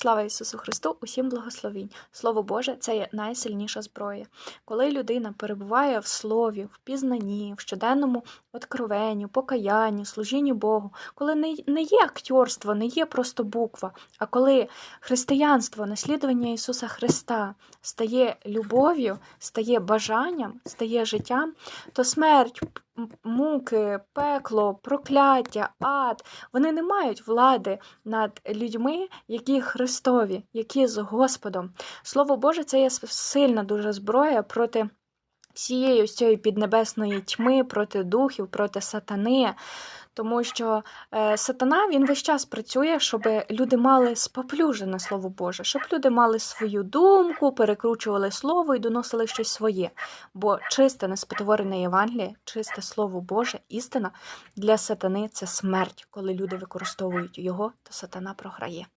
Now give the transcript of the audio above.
Слава Ісусу Христу! Усім благословінь! Слово Боже це є найсильніша зброя. Коли людина перебуває в слові, в пізнанні, в щоденному откровенні, покаянні, служінні Богу, коли не, є акторство, не є просто буква, а коли християнство, наслідування Ісуса Христа стає любов'ю, стає бажанням, стає життям, то смерть, муки, пекло, прокляття, ад, вони не мають влади над людьми, які Христові, які з Господом. Слово Боже, це є сильна дуже зброя проти всієї ось цієї піднебесної тьми, проти духів, проти сатани. Тому що е, сатана він весь час працює, щоб люди мали споплюжене слово Боже, щоб люди мали свою думку, перекручували слово і доносили щось своє. Бо чисте неспотворене Євангеліє, чисте слово Боже, істина для сатани це смерть. Коли люди використовують його, то сатана програє.